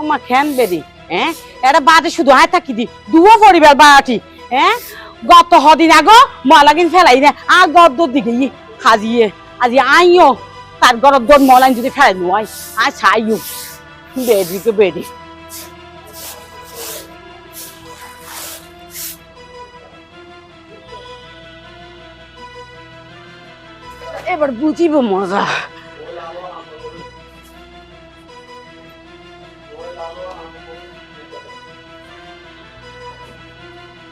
আমার খেন বেরি হ্যাঁ এটা বাদে শুধু হায় থাকি দি দুও পরিবার বাটি হ্যাঁ গত হদিন আগো মলাগিন ফেলাই না, আর গদ্দর দিকে ই হাজিয়ে আজি আইও তার গরব দর মলাইন যদি ফেলাই নয় আর ছাইও বেডি কে বেডি এবার বুঝিব মজা।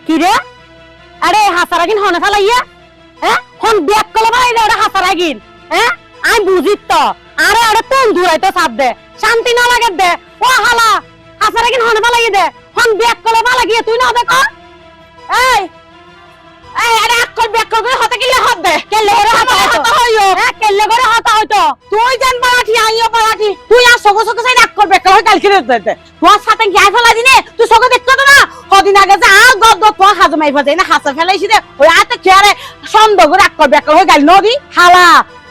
কি রে? আরে, হাসারাগিন হনে ফেলাইয়া হ্যাঁ হন ব্যাক কলে ফেলাইলে ওটা হাসারাগিন। হ্যাঁ আমি বুঝিত তো। আরে আরে কোন দূরাই তো সাপ দে। শান্তি না লাগে দে। ও হালা, হাসারাগিন হনে ফেলাই দে। হন ব্যাক কলে ফেলাই তুই না দেখ এই আরে আকল ব্যাক করে হতে গেলে হত দে। কেলে করে হতা হতো হইও। হ্যাঁ কেলে করে হতা হইতো তুই জান পালাঠি আইও পালাঠি। তুই আর সগো সগো সাইড আকল ব্যাক করে কালকে দে দে তোর সাথে ফেলা দিনে তুই সগো দেখতো তো না? কদিন আগে যে আ গদ গদ তোর হাজম আইবা যাই না হাসা ফেলাইছি রে ওই আতে খেয়ারে সন্দেহ করে আকল ব্যাক করে গাল নদি হালা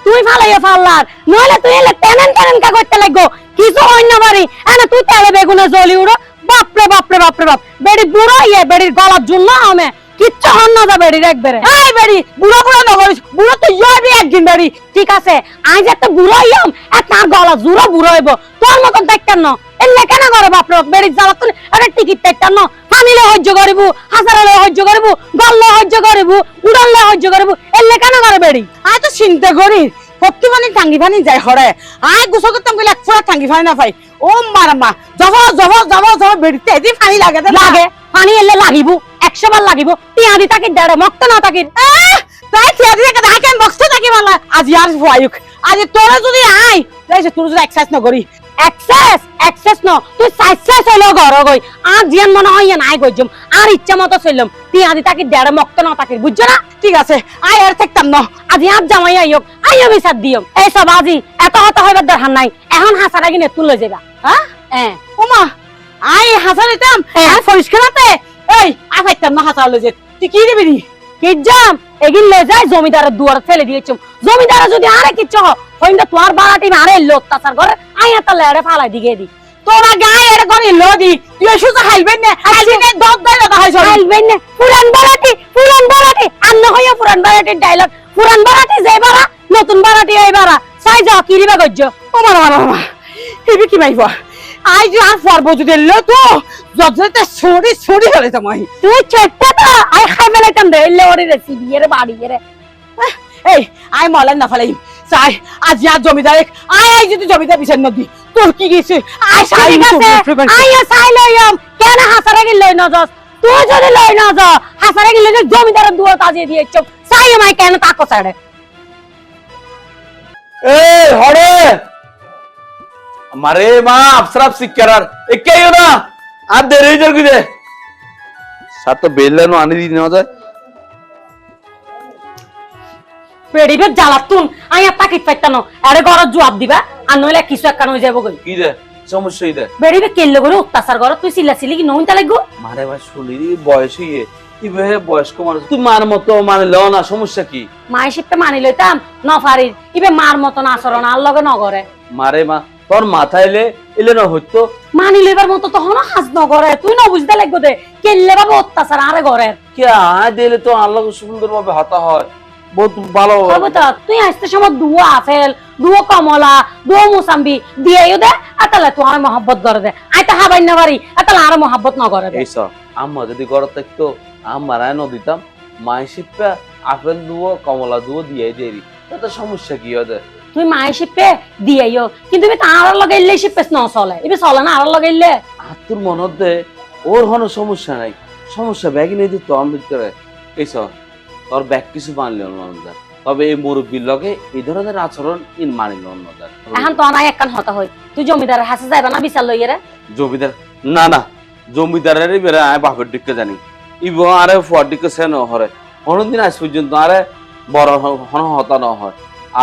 তুই ফালাইয়া ফাল্লার নইলে তুই এলে টেনেন টেনেন কা করতে লাগবো। কিছু অন্য বাড়ি। তুই তেলে বেগুনে জ্বলি উড়ো। বাপরে বাপরে বাপরে বাপ বেড়ি বুড়ো ইয়ে বেড়ির গলার জন্য আমি। কিচ্ছু হন না দা বেড়ির একবারে। এই বেড়ি বুড়ো বুড়ো নগরিস বুড়ো তো ইয়বি একদিন বেড়ি। ঠিক আছে আজ একটা বুড়ো ইয়ম আর তার গলা জুড়ো বুড়ো হইব। তোর মতন দেখতেন না এলে কেন করে বাপ বেড়ির জ্বালা তুলে আরে টিকিট দেখতেন না ফানিলে সহ্য করিব হাজারালে সহ্য করিব গল্লে সহ্য করিব উড়ালে সহ্য করিব এলে কেন করে বেড়ি। আয় তো চিন্তা করি সত্যি মানে টাঙ্গি ফানি যায় হরে। আয় গুছো করতাম গেলে একশো টাঙ্গি ফানি না পাই। ও মারা মা জব জব জব জব বেড়িতে এদি ফানি লাগে লাগে পানি এলে লাগিব। একশো বার লাগিব তিয়াদি তাকি দেড়ে মক্ত না তাকি তাই তিয়াদি তাকে তাকে মক্ত থাকি মালা আজি আর ভয়ায়ুক আজি তোরা যদি আই তাই তোর যদি এক্সারসাইজ নকরি এক্সেস এক্সেস ন তুই সাইসেস হইল ঘর গই আর জিয়ান মনে হয় ইয়া নাই গইজম আর ইচ্ছা মতো চললাম তিয়াদি তাকি দেড়ে মক্ত না তাকি বুঝছ না? ঠিক আছে আই আর থাকতাম ন। আজি আর জামাই আইয়ক আইও বিচার দিও এই সব আজি এত হত হইবার দরকার নাই। এখন হাসারা যাবা। হ্যাঁ ওমা আই দিতাম আর এই আই পাইতাম না হাসা লই যে তুই কি দিবি নি কিজাম এগিন লই যায় জমিদারের দুয়ার ফেলে দিয়েছম। জমিদার যদি আরে কিচ্ছু হইন্দা তোর বাড়াটি মারে লো অত্যাচার করে আই এত লেড়ে ফালাই দিগে দি। তোরা গায়ে এর করে লো দি। তুই সুজা খাইবেন না? না দদ দাই না হয় খাইবেন না। পুরান বাড়াটি পুরান বাড়াটি আন্ন হইয়া পুরান বাড়াটির ডায়লগ পুরান বাড়াটি যে বাড়া নতুন বাড়াটি এই বাড়া সাই যাও কিরিবা গজ্জ। ও মারা মারা মারা কি মাইবা আই আর পারব যদি লো তো যজতে ছড়ি ছড়ি হলে তোমাই তুই চেটটা তো আই খাই মেলাইতাম দে এলে ওরে রেসিপি এর বাড়ি এর। এই আই মলান না ফেলাই চাই আজ আর জমিদার আই আই যদি জমিদার বিচার নদী তোর কি গেছে? আই সাই গেছে আই সাই লইম কেন হাসারে গিল লই না যাস তুই যদি লই না যা হাসারে গিল যে জমিদারের দুয়ার তাজিয়ে দিয়েছ সাই আমায় কেন তাকো ছাড়ে এই হরে মারে মা আফসরাফ শিক্ষার একে না? আর দেরি হয়ে যাবে দে সাত তো বেললানো আনি দিই না যায়। পেড়িবে জ্বালাতুন আই আর তাকিত পাইতানো আরে ঘরত জবাব দিবা আর নইলে কিছু একখান হয়ে যাব গই। কি দে? সমস্যা দে? বেড়িবে কেল্লে করে অত্যাচার করো তুই সিলি কি নইতা লাগবো? মারে ভাই শুনি বয়স হইয়ে ইবে বয়স্ক মানুষ। তুই মার মতো মানে লও না সমস্যা কি? মাই শিপটা মানি লইতাম নফারির ইবে মার মতন আচরণ আর লগে নগরে মারে মা তোর মাথায় এলে এলে না হইতো। মানি লইবার মতো তখন হাজ নগরে তুই না বুঝতে লাগবো দে কেল্লে বাবা অত্যাচার আরে ঘরে কে আয় দিলে তো আল্লাহ সুন্দর ভাবে হাতা হয়। বহুত ভালো তবে তো তুই আসতে সময় দুয়া আপেল দুয়া কমলা দুয়া মুসাম্বি দিয়ে দে আতালে তো আর মহব্বত করে দে। আই তো হাবাই না পারি আতালে আর মহব্বত ন করে দে। এইসব আম্মা যদি ঘর থাকতো আম্মার আয় দিতাম। মাই শিপা আপেল দুও কমলা দুও দিয়ে দেরি তাতে সমস্যা কি হবে? তুই মায়ের শিপে দিয়েও কিন্তু এবে তার লগাইলে শিপে ন চলে। এবে চলে না আর লগাইলে আত্মর মনতে ওর কোনো সমস্যা নাই। সমস্যা ব্যাগ নেই দিত আমার ভিতরে এইসব তোর ব্যাগ কিছু মানলে অন্য তবে এই মুরব্বীর লগে এই ধরনের আচরণ ইন মানিল অন্য এখন তো নাই একখান হতা হই তুই জমিদারের হাসে যাইবা না বিচার লইয়ে রে? জমিদার? না না। জমিদারের বেড়ে আয় বাপের দিকে জানি। ইব আরে ফুয়ার দিকে সে নহরে। কোনদিন আজ পর্যন্ত আরে বড় হন হতা ন হয়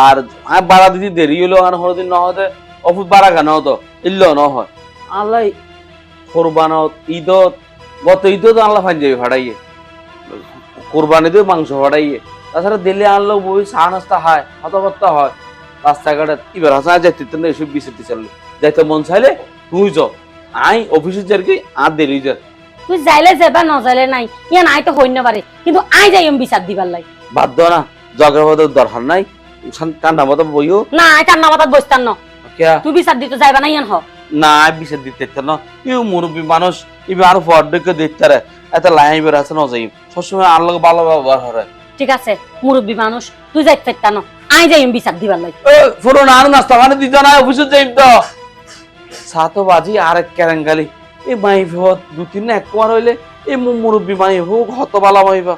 আর আয় বাড়া দিদি দেরি হলো আর হরদিন ন হতে অফুত বাড়া কেন হতো? ইল্ল ন হয়। আল্লাহ কোরবানত ঈদত গত ঈদত আল্লাহ পাঞ্জাবি ভাড়াইয়ে কোরবানিতেও মাংস ভাড়াইয়ে তাছাড়া দিল্লি আনলো বই চা নাস্তা হয় হতভত্তা হয়। রাস্তাঘাটে এবার হাসা যাইতে তো না এসব বিচারতে চাললে। যাইতে মন চাইলে তুই যাও আই অফিসে যার কি আর দেরি যা। তুই যাইলে যাবা ন যাইলে নাই। ইয়া নাই তো হইন পারে কিন্তু আই যাই বিচার দিবার লাই। বাধ্য না জগের দরকার নাই। বইও। না বসতাম ন। তুই বিচার দিতে যাইবা না ইয়ান হ না বিচার দিতে ইচ্ছা না। ইউ মুরব্বী মানুষ ইবে আর ফর্ডকে দেখতে রে এত লাইন বের আছে না যাই সবসময় আর লোক ভালো ব্যবহার করে ঠিক আছে মুরব্বী মানুষ তুই যাইতে চাইতা ন। আই যাই আমি বিচার দিবার লাই এ ফুরো না আর নাস্তা মানে দিত না অফিসে যাই তো। সাতো বাজি আর এক কেরাঙ্গালি এই মাই ভত দু তিন না এক হইলে এই মু মুরব্বী মাই হোক হত বালা মাইবা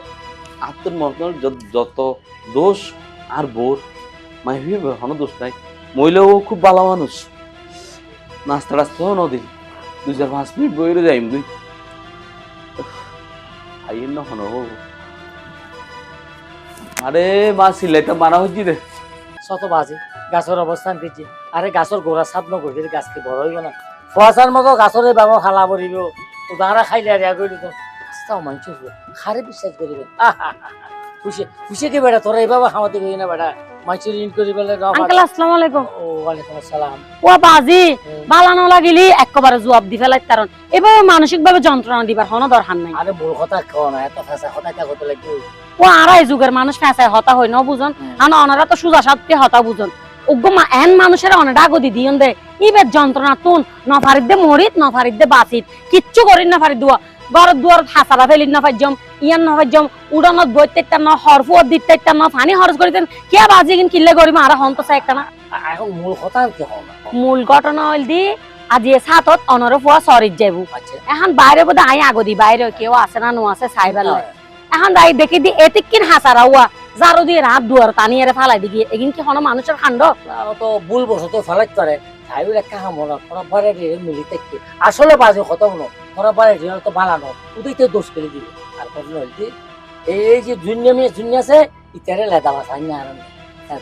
তোর যত- যত দোষ আর বোর মাই ভিবে কোনো দোষ নাই। মহিলাও খুব ভালো মানুষ। নাস্তা টাস্তাও নদীর দুই চার পাঁচ মিনিট বইরে যাইম দুই। আইন না হনো আরে মা, সিলাইটা মারা হচ্ছি রে। শত বাজে, গাছের অবস্থান দিচ্ছি আরে গাছের গোড়া সাপ নগর গাছকে বড় হইব না? ফসার মতো গাছের বাবা খালা পড়িব তো দাঁড়া খাইলে আর ইয়া করিল আস্তাও মানুষ খারে বিশ্বাস করিবেন খুশি খুশি কে বেটা? তোরা এইভাবে খাওয়াতে করি না বেটা? মানুষ ঋণ করি পেলে না আঙ্কেল আসসালামু আলাইকুম। ও ওয়ালাইকুম আসসালাম। ও বাজি বালানো লাগিলি একবারে জবাব দি ফেলাই কারণ এভাবে মানসিক ভাবে যন্ত্রণা দিবার হন দরকার নাই। আরে মূল কথা খাওয়া না এত ফেসা কথা কে করতে লাগবে? ও আড়াই যুগের মানুষ ফেঁসায় হতা হই ন বুঝন? হুম। অনারা তো সুজা সাথে হতা বুঝন। উগ্র মা এন মানুষের অনেক ডাগো দি দিয়ন দে। ইবের যন্ত্রণা তুন নফারিদ দে মরিত নফারিদ দে বাসিত। কিচ্ছু করিন না ফারি দুয়া। ঘর দুয়ার হাসারা ফেলিন না ফাইজম। ইয়ান না ফাইজম উড়ানত বইতে ন হরফুয়ার দিতে ন ফানি খরচ করিতেন কে বাজি কিন কিল্লে করিম আর হন তো একটা না। এখন মূল কথা কি না মূল ঘটনা হইল দি আজি সাতত অনর ফুয়া সরিত যাইবু। আচ্ছা। এখন বাইরে বোধ আই আগদি বাইরে কেউ আছে না নো আছে সাইবার লাই এখন দাই দেখি দি এতিক কিন হাসারা উয়া জারু দিয়ে রাত দুয়ার টানি এরে ফালাই দিগি এগিন কি হন মানুষের খান্ড তো ভুল বসত ফেলাইত পারে তাই বলে একটা মনে তোরা বারে মিলি থাকতে আসলে বাজে কত মনে তোরা বারে তো বালানো ওদের দোষ করে দিবে আর কত হইতে এই যে দুনিয়া মেয়ে দুনিয়া আছে ইতারে লেদা বাসা না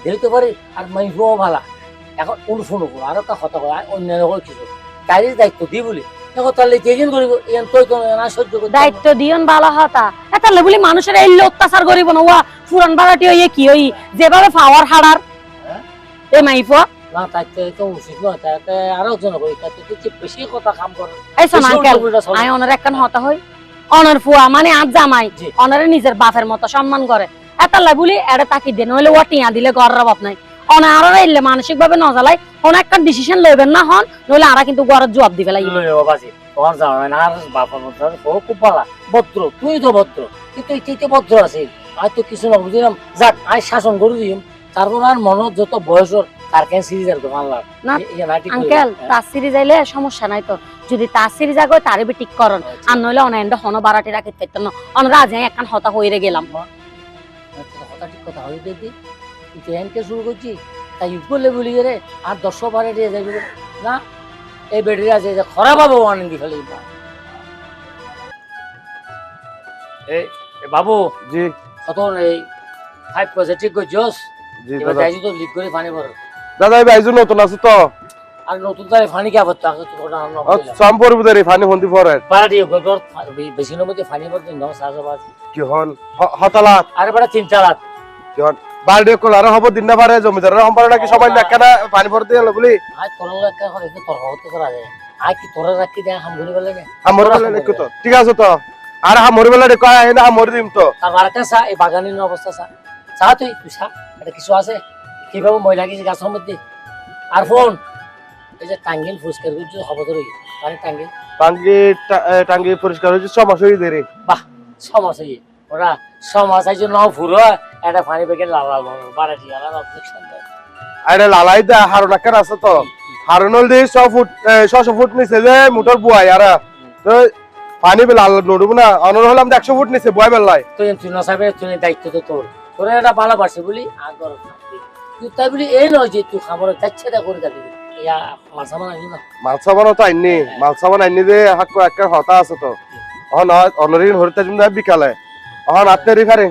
দিতে পারি আর ভালা এখন করো আর কয় অন্যান্য হয় কিছু তাই দায়িত্ব দি বলি তাহলে যেদিন করিব ইয়ান তুই তো না সহ্য করতে দায়িত্ব দিয়ন হতা বলি মানুষের এই অত্যাচার করিব না। উয়া পুরান বাড়াটি হইয়ে কি হই? যেভাবে ফাওয়ার হাড়ার। হ্যাঁ? এই মাইফুয়া না তাই তো তো উচিত নয়। তাতে আরও একজন কই তাতে তো বেশি কথা কাম করে এই শোন আই অনার একখান হতা হই। অনার ফুয়া মানে আজ জামাই। অনারে নিজের বাপের মতো সম্মান করে। এতালে বলি এড়ে তাকি দে নইলে ওয়া টিয়া দিলে গড়ের নাই। অনা এলে মানসিক ভাবে নজালাই কোন একটা ডিসিশন লইবেন না হন নইলে আরা কিন্তু গড়ের জবাব দিবে লাগবে লই বাবাজি তোমার জামাই না আর বাবার ও খুব ভালো ভদ্র তুই তো ভদ্র কিন্তু এই তো ভদ্র আছে আজ তো কিছু না বুঝলাম যাক শাসন করে দিম। তারপর আর মনত যত বয়স ওর, তার কেন সিরিজ আর না, হ্যাঁ। আঙ্কেল তার সিরিজ আইলে সমস্যা নাই তো। যদি তার সিরিজ আগে তারে বি ঠিক করন। আর নইলে অনায়ন্ড হন বারাটি রাখি পাইত না। অনরা আজ একখান হতা হইরে গেলাম। কথা ঠিক কথা হয়ে দেখি এনকে শুরু করছি তাই বলি রে আর দশশো বারে দিয়ে যাবি না? এই বেডরি আছে যে খরা পাবো আনন্দি ফেলে এই বাবু। জি। কত এই ফাইভ পয়সা ঠিক করছস? জি তো লিক করে পানি ভর। দাদা এই বাইজু নতুন আছে তো? আর নতুন কে আবার তাকে তো পড়ব ফানি পাড়া বেশি দিন কি হন? হ- হতালাত। আরে বড় তিন চালাত কি হন? বাড়ি কল হব দিন না পারে জমিদারের হম পারে নাকি সবাই না পানি ভরতে গেল বলি? আজ তোর একটা কথা একটু তর্ক হতে করা যায়। আজ কি তোরা রাখি দেয় হাম ঘুরে গেলে না আমর বেলা দেখো তো। ঠিক আছে তো। আর বেলা দেখো আয় না আমর দিম তো। এই বাগানের অবস্থা চা। চা তুই তুই চা এটা কিছু আছে? কীভাবে ময়লা গেছে গাছের মধ্যে? আর ফোন। এই যে টাঙ্গিল ফুসকার করছি খবর ধরে আরে টাঙ্গিল। টাঙ্গি টাঙ্গি পরিষ্কার হয়েছে ছ মাস হয়ে দেরি বাহ সমাজ এই ওরা সমাজ আছে ন ফুরো একটা পানি প্যাকেট লাল লাল বারাটি আলাদা অবজেকশন দেয় আরে লালাই দা হারুন আকার আছে তো? হারুনল দি ছ ফুট ছশো ফুট নিচে যে মোটর বুয়াই আর। তো পানি বেলা নড়বো না অনর হলাম একশো ফুট নিচে বুয়াই বেলায় তুই তুই নসাবে তুই দায়িত্ব তো তোর। তোর এটা ভালোবাসে বলি আগর বলি এই নয় যে তুই খাবার যাচ্ছে তা করে যাবি মাছা মাল সাবানও তো আইনি। মাল সাবান আইনি যে হাক্ক একটা হতা আছে তো। অহন অনরিন হরিতা জুম বিকালে। অহন রিফারিং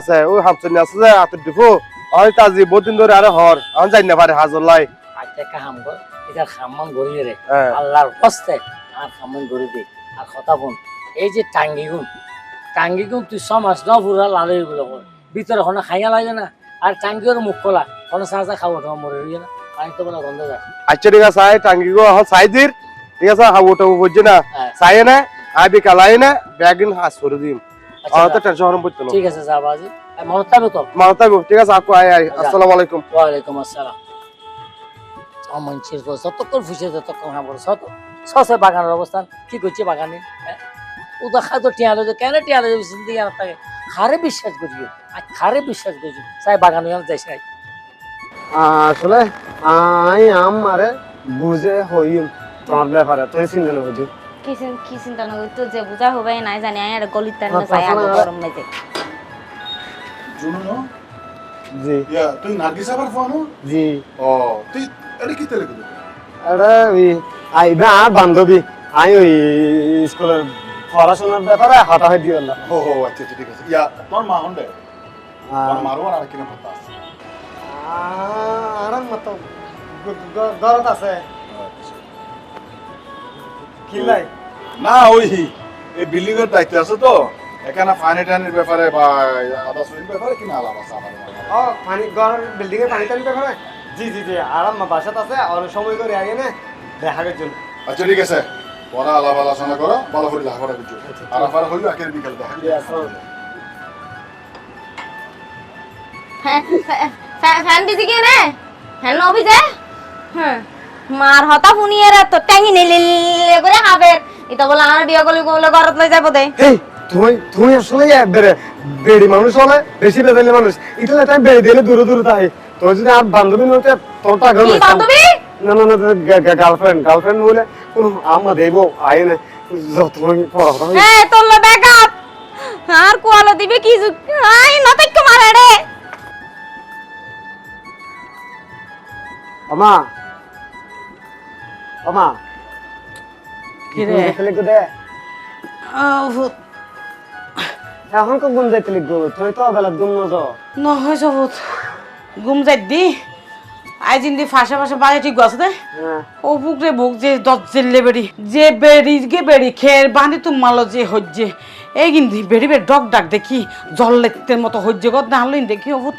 আছে। ওই আছে যে আত্মে ডিফু। অহন তাজি বহুত দিন ধরে আরে হর। অহন যাই না পারে হাজর লাই আচ্ছা কর এটা রে। হ্যাঁ। আল্লাহর কষ্টে আর খামান গড়ি দে। আর কথা বোন এই যে টাঙ্গি গুণ টাঙ্গি গুণ তুই সমাজ ন পুরা গুলো ভিতরে খাইয়া লাগে না। আর টাঙ্গির মুখ খোলা। কোনো চা চা খাব তোমার মরে রইয়ে না। পানি তো বলে গন্ধ যায় আচ্ছা ঠিক আছে আই টাঙ্গি গো অহন সাইদির ঠিক আছে হাবু টাবু বুঝছি না। হ্যাঁ। চাই না আই বিকাল আই না ব্যাগিন হাস করে দিম। আচ্ছা, আমার তো টেনশন হরম বুঝতো ঠিক আছে যা বাজি। মনে তো। মানো ঠিক আছে আকু আই আই আসসালামু আলাইকুম। ওয়ালাইকুম আসসালাম। মানুষের যতক্ষণ ফুসে ততক্ষণ হ্যাঁ বলো সত সসে বাগানের অবস্থান। কি করছে বাগানে? হ্যাঁ? ও তো খায় তো টিয়ালে যে কেন টিয়ালে চিন্তা থাকে। খারে বিশ্বাস করিও আর খারে বিশ্বাস করিও। চাই বাগানে যাই সাই আসলে আই আমারে বুঝে হইম তোমার ব্যাপারে তুই চিন্তা না বুঝি কি চিন- কি চিন্তা নকরি তো যে বুঝা হবে নাই জানি আই আর গলিত তার না আচ্ছা, চাই আগে আচ্ছা। গরম নাই যে। জুনুনো জি। ইয়া তুই নার্গিস আবার ফোন? জি। ও তুই এটা কি তেলে করি এটা ওই আইবা আর বান্ধবী আই ওই স্কুলের পড়াশোনার ব্যাপারে হাতা হয়ে দিও না। ও ও আচ্ছা আচ্ছা, ঠিক আছে। ইয়া তোর মা হন্ডে তোর আর কিনা কথা আছে। আরাম মতো। ঘরত আছে। কি লাই না ওই এই বিল্ডিং এর দায়িত্ব আছে তো। এখানে পানি টানির ব্যাপারে বা আদা সুইন ব্যাপারে কিনা আলাপ আছে আমার ও পানি ঘর বিল্ডিং এ পানি টানি ব্যাপারে? জি জি জি আরাম বাসাত আছে আর সময় করে আগে না দেখা গেছিল আচ্ছা ঠিক আছে। পরে আলাপ আলোচনা করো ভালো করে লেখাপড়া করছ। আর আবার হইল একের বিকাল দেখা। হ্যাঁ, ফ্যান দিছি কি রে? হ্যাঁ নবি যে হ্যাঁ মার হতা ফুনিয়ে তো ট্যাঙ্গি নিলি করে হাবের এটা বলে আমার বিয়ে করলি বলে ঘরত লই যাব দে। এই তুমি তুমি আসলে একবারে বেড়ি মানুষ হলে বেশি বেদালি মানুষ। এটা এটা বেড়ি দিলে দূরে দূরে তাই। তোর যদি আর বান্ধবী নতে তোর টাকা কি বান্ধবী? না না না গার্লফ্রেন্ড গার্লফ্রেন্ড বলে কোনো আমা দেব আয় না যত পড়াশোনা হ্যাঁ তোর ব্যাকআপ আর কোয়ালো দিবে কি আই না তাই তো মারে রে আমা। আমা। কি রে? দেখলে গো দে এখন কো গুম যাইতে গো তুই তো বেলা গুম ন যাও নহয় সবুত ঘুম যাই দি। আজ ইন্দি ফাঁসা ফাঁসা বাজে ঠিক আছে দে? হ্যাঁ। ও বুক রে বুক যে দশ জেলে বেড়ি যে বেড়ি গে বেড়ি খের বাঁধি তো মালো যে হজ্জে। এই কিন্তু বেড়ি বেড়ি ডক ডাক দেখি জল লেখতের মতো হজ্জে গদ না হলেন দেখি অবুত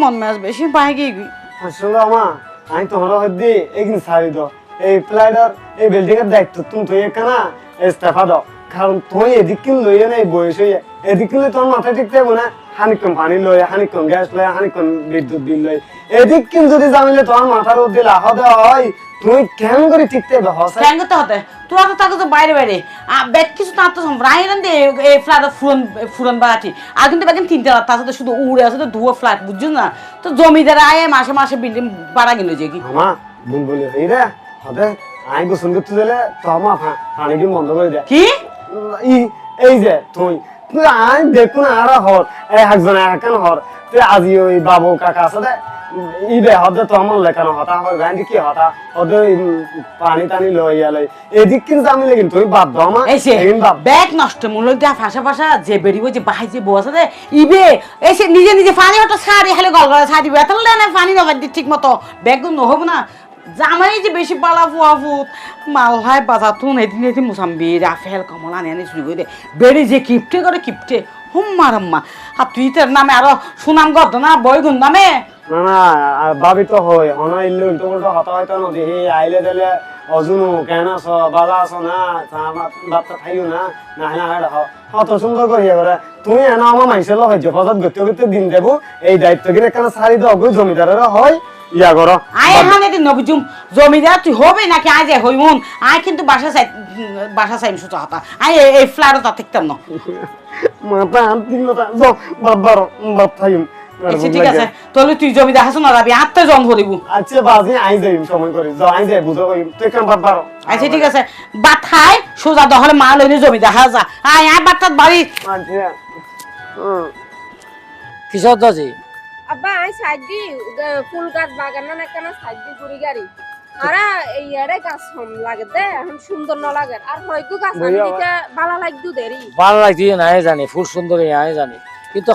মন মেজ বেশি পাই গিয়ে গি আসলে আমা আমি তোমার হদ্দি একদিন ছাড়ি দাও এই ফ্লাইটার এই বিল্ডিং এর দায়িত্ব তুমি তুই এখানা ইস্তফা দাও কারণ তুই এদিক কিন লইয়ে না এই বয়স হইয়া এদিক কিনলে তোমার মাথায় ঠিক থাকব না। হানিকম পানি লয় হানিকম গ্যাস লয় হানিকম বিদ্যুৎ বিল লয়। এদিক কিন যদি জানিলে তোমার মাথার উপর দিলে আহ দেওয়া হয় তুই কেন করে ঠিক থাকবে হসে? কেন করতে হতে তোরা তো তাকে তো বাইরে বাইরে। বেদ কিছু তার তো রাইলান দিয়ে এই ফ্ল্যাট ফুরন ফুরন বাড়াটি আর কিন্তু বেগেন তিনটা রাত তার সাথে শুধু উড়ে আছে তো ধুয়ো ফ্ল্যাট বুঝছ না? তো জমিদার আয় মাসে মাসে বিল্ডিং বাড়া গেল যে কি? আমা বুন বলি হই রে। হবে আমি গোসল করতে দিলে তো আমার পানি বন্ধ করে দেয় কি? এই যে তুই তুই আই দেখুন আর হর একজন একান হর। তুই আজি ওই বাবু কাকা আছে দে হদে তো আমার লেখানো হতা গান্ধি কি হতা? পানি টানি লই আলাই এদিক কিন্তু আমি লেগিন তুই বাদ দাও মা এই সে ব্যাগ নষ্ট মূল্য দেয়া ফাঁসা ফাঁসা যে বেরিব যে বাহাই যে বসে দে ইবে এসে নিজে নিজে পানি হতো সারি হেলে গল গলা সারি বেতন না পানি নবাই ঠিক মতো ব্যাগ নহব না। জামাই যে বেশি পালা ফুয়া ফুট মালহাই বাজার তুন এদিন এদিন মুসাম্বি রাফেল, কমলা আনি শুরু করে বেড়ে যে কিপটে করে কিপটে হুম্মা রম্মা আর তুই তোর নামে আরও সুনাম গদ না বই গুন নামে? না না ভাবি তো হয় অনা ইল্লে উল্টো উল্টো আইলে দিলে অজুনু, কেন বালা আছ না বাচ্চা খাইও না না না হেডা হত সুন্দর তুমি এনা আমার মাইসেল পদত গতি গতি দিন দেবো, এই দায়িত্ব কিনে কেন সারি দাও গো জমিদারের হয়। ইয়া করো। আয় এখন এদিন নবীজুম। জমিদার তুই হবে নাকি? আজ হইমুন। আয় কিন্তু বাসা চাই বাসা চাইম সুতো হাতা। আয় এই- ফ্ল্যাটও তা থাকতাম না। মাথা আনতিন না যাও বাবার বাপ থাইম। আচ্ছা ঠিক আছে। তাহলে তুই জমিদার হাসন না যাবি আত্মে জন ধরিব। আচ্ছা বাজি আই যাইম সময় করে। যাও আই যাই বুঝো কইম। তুই কেন বাবার আচ্ছা ঠিক আছে। বাথাই সোজা দহলে মা লইলে জমিদার হাজা আয় আয় বাচ্চার বাড়ি। আচ্ছা। হুম। কিশোর দাজি আব্বা আই সাইড দি ফুল গাছ বাগান না কেন সাইড দি ঘুরি গাড়ি? আরে এই আরে গাছ হম লাগে দে এখন সুন্দর ন লাগে। আর হয়তো গাছ আনি দিতে ভালো লাগদু দেরি। ভালো লাগছে না জানি ফুল সুন্দর আয় জানি। কিন্তু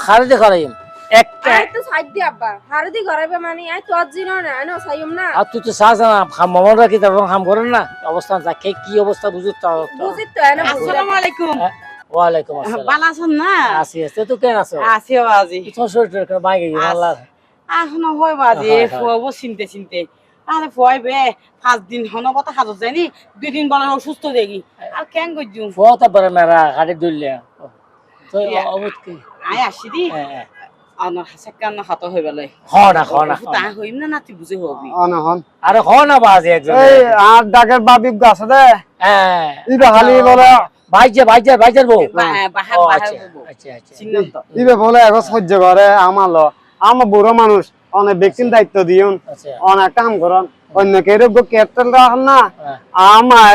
একটা তো সাইড আব্বা। মানে আই তো আজি না না আনো সাইম না। আর তুই তো চাস না হাম মমন রাখি তারপর হাম করেন না? অবস্থান যাকে কি অবস্থা বুঝুত বুঝি তো আসসালামু আলাইকুম। ওয়ালাইকুম আসসালাম। ভালো আছেন না? আসি আছে। তো কেন আছো? আছি বাজি তোমার শরীর কেন বাইকে গিয়ে আল্লাহ। এখনও হয় বাজি। ফুয়াবো চিনতে চিনতে। আরে ভয় বে পাঁচ দিন হনবতা হাজত যায়নি দুই দিন বলার অসুস্থ দেখি আর কেন করছুম? ফত বড় মেরা গাড়ি দইলে তো অবুত কি? আয় আসি দি। হ্যাঁ, হ্যাঁ। হাসে কান হাত বেলে তা না। হইম না নাতি বুঝে হবি। অনহন আরে হ না বাজে একজন। এই আর ডাকের বাবি আছে দে। হ্যাঁ। খালি বলে ভাইজে ভাইজে ভাইজের বউ? বাহার ও, বাহার আচ্ছা বলব আচ্ছা আচ্ছা। চিনলাম তো ইবে বলে এখন সহ্য করে আমার ল আমার বুড়ো মানুষ অনেক ব্যক্তির দায়িত্ব দিউন। আচ্ছা। অনেক কাম করন। অন্য কেউ কেটল রাখেন না। হ্যাঁ। আমার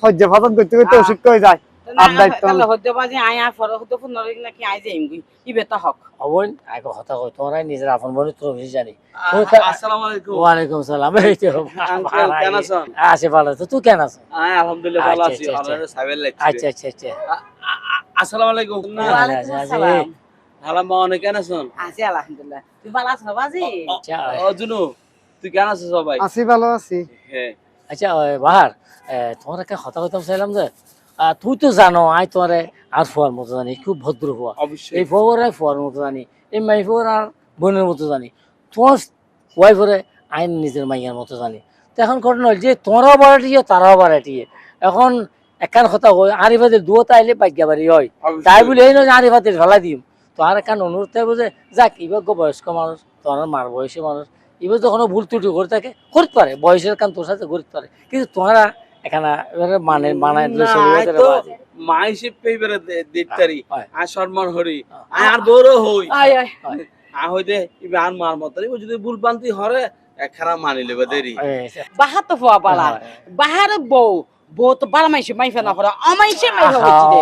সহ্য ফাজ করতে করতে অসুখ হয়ে যায়। হতে বাজে ফর হতে ফোন নাকি যাইম গই তো হক অবন আগে কথা কই তোমরা নিজের আপন বলে তো বেশি জানি আসসালামু আলাইকুম। ওয়ালাইকুম সালাম এই তো আঙ্কেল, কেন আছেন? আছে ভালো। তো তুই কেন আছো? আয় আলহামদুলিল্লাহ ভালো আচ্ছা, আছি। আচ্ছা, আচ্ছা। সাবেল লাগছে। আচ্ছা আচ্ছা আচ্ছা। আসসালামু আলাইকুম। আসসালাম। ভালো মা কেন আছেন আছি আলহামদুলিল্লাহ। তুই ভালো বাজি আচ্ছা ও তুই কেন আছিস সবাই? আছি ভালো আছি। হ্যাঁ আচ্ছা বাহার তোমার একটা কথা কইতাম চাইলাম যে তুই তো জানো আই তোমারে আর ফুয়ার মতো জানি খুব ভদ্র অবশ্যই। এই ফুয়ার ফুয়ার মতো জানি এই মাই ফুয়ার আর বোনের মতো জানি। তোমার ওয়াইফরে আইন নিজের মাইয়ার মতো জানি। তো এখন ঘটনা হল যে তোমরাও বাড়াটিয়ে তারাও বাড়াটিয়ে এখন একান কথা কই আরিফাদের দুয়োটা আইলে বাইকা বাড়ি হয়। তাই বলে এই নয় আরিফাদের ফেলা দিম। তো আর একান অনুরোধ থাকব যে যাক ইবাগ্য বয়স্ক মানুষ তোমার মার বয়সী মানুষ এবার যখন ভুল ত্রুটি করে থাকে করতে পারে। বয়সের কান তোর সাথে করতে পারে। কিন্তু তোমরা এখানে মানে পেইবারে দিতারি আর হরি। আর বড় হই। আয় আয়। আ হইতে ইবে আর মার মত। যদি ভুল বান্তি হরে একখানা মানি লেবে দেরি। এই, বাহার তো ফুয়া পালা হয়। বাহার বউ বউ তো বারা মাইছে মাইফে না করে আমাইছে মাইফে হচ্ছে দে।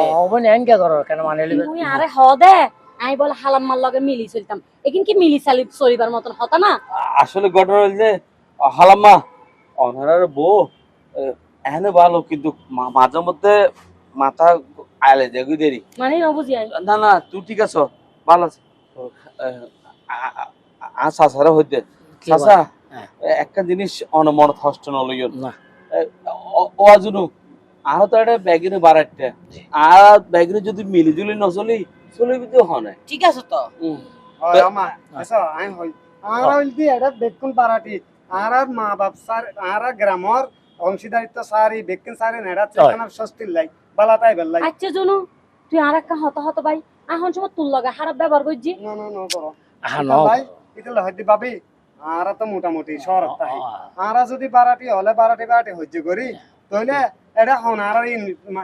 এনকে করো কেন মানে লিবে তুই আরে হ দে। আমি বলে হালাম্মার লগে মিলি চলতাম। এখান কি মিলি চালি চলিবার মতন হতা না? আসলে ঘটনা হল যে হালাম্মা অনারার বউ এখানে ভালো কিন্তু মাঝে মধ্যে মাথা আইলে দেখি দেরি? মানে আই না না তুই ঠিক আছো? ভালো আছে। আর হইতে বলে? হ্যাঁ। একটা জিনিস অনমন হষ্ট নলইন না ও আজুনু আরও তো একটা ব্যাগিনে বাড়াইতে আর ব্যাগিনে যদি মিলি জুলি নচলি চলিবি তো হনে ঠিক আছে তো। হয়। আমা এসো আই হই। আর এটা বেকুন পারাটি আর আর মা বাপ আর গ্রামর অংশীদারিত্ব সারি বেকুন সারি নেড়া চেকানা সস্তির লাই বালাটাই বেলাই আচ্ছা জনু তুই আর একটা হত হত ভাই এখন সময় তুল লগে খারাপ ব্যবহার করছি। না না না করো। ভাই এটা লহদি বাবি আর তো মোটামুটি শহর তাই। আর যদি বারাটি হলে বারাটি বারাটি হজ্জ করি তাহলে এটা হন আর ইন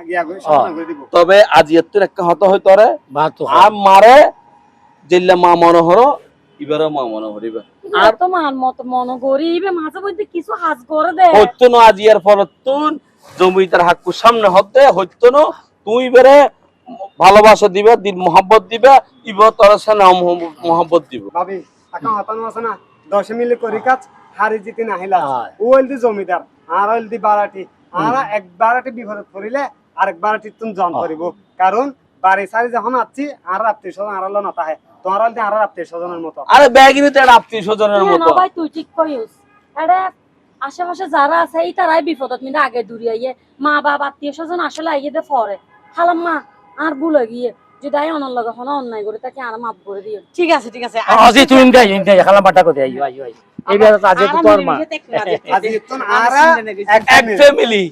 গিয়া গই সমাধান করে দিব তবে আজ এত একটা হত হইতো রে। বা তো আর মারে জেল্লা মা মনোহর এবারও মা মনোহর এবার আর তো মত মন গরিবে মাঝে মধ্যে কিছু হাজ করে দে। হইতো না আজ ইয়ার জমিদার হাক্কু সামনে হতে হইতো না। তুই বেরে ভালোবাসা দিবে দিন মোহাব্বত দিবে ইব তোর সেনা মোহাব্বত দিব। ভাবি একা হতানো আছে না? দশ মিলে করি কাজ হারি জিতি নাহিলা। ও হইলদি জমিদার আর হইলদি বারাটি। আর এক বারাটি বিপদত পড়িলে আরেক বারাটি তুমি জন করিব। কারণ বাড়ি সারি যখন আসছি আর আত্মীয় স্বজন আর না তাহে। তোমার হইলদি আর আত্মীয় স্বজনের মতো। আরে ব্যাগিনি তো একটা আত্মীয় স্বজনের মতো। ভাই তুই ঠিক কইস এটা আশেপাশে যারা আছে এই তারাই বিপদত মিলে আগে দূরে আইয়ে। মা বাবা আত্মীয় স্বজন আসলে আইয়ে দে পরে। হালাম্মা আর ভুল গিয়ে। যদি আই অনর লগে হলো অন্যায় করে তাকে আর মাফ করে দিও। ঠিক আছে ঠিক আছে। আজি তুই ইনতে ইনতে খালা বাটা কই আইও আইও আইও। এই বেলা তো তোর মা। আজি তো আর এক এক ফ্যামিলি